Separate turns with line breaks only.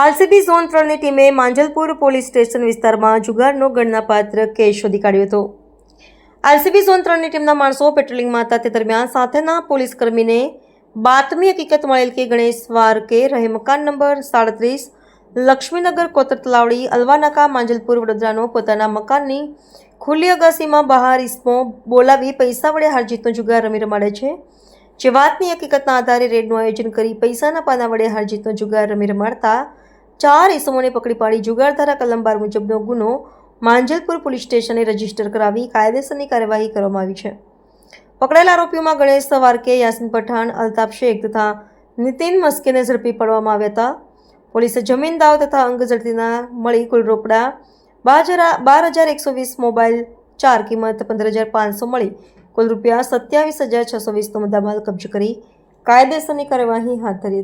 RCB zone ત્રણની ટીમે Manjalpur police station વિસ્તારમાં જુગારનો ગણનાપાત્ર કેસ શોધી કાઢ્યો હતો. આરસીબી ઝોન ત્રણની ટીમના માણસો પેટ્રોલિંગમાં હતા તે દરમિયાન સાથેના પોલીસકર્મીને બાતમી હકીકત મળેલ કે ગણેશ વારકે રહે મકાન નંબર સાડત્રીસ લક્ષ્મીનગર કોતર તલાવડી અલવાનાકા માંજલપુર વડોદરાનો પોતાના મકાનની ખુલ્લી અગાસીમાં બહાર ઇસમો બોલાવી પૈસા વડે હારજીતનો જુગાર રમી રમાડે છે. જે વાતની હકીકતના આધારે રેડનું આયોજન કરી પૈસાના પાના વડે હારજીતનો જુગાર રમી રમાડતા ચાર ઇસમોને પકડી પાડી જુગારધારા કલમ બાર મુજબનો ગુનો માંજલપુર પોલીસ સ્ટેશને રજિસ્ટર કરાવી કાયદેસરની કાર્યવાહી કરવામાં આવી છે. પકડાયેલા આરોપીઓમાં ગણેશ સવારકે યાસીન પઠાણ, અલ્તાફ શેખ તથા નીતિન મસ્કેને ઝડપી પાડવામાં આવ્યા હતા. પોલીસે જમીન દાવ તથા અંગ ઝડપીના મળી કુલ રોકડા બાર બાર હજાર એકસો વીસ મોબાઈલ ચાર કિંમત પંદર હજાર પાંચસો મળી કુલ રૂપિયા સત્યાવીસ હજાર છસો વીસનો મુદ્દામાલ કબજે કરી કાયદેસરની કાર્યવાહી હાથ ધરી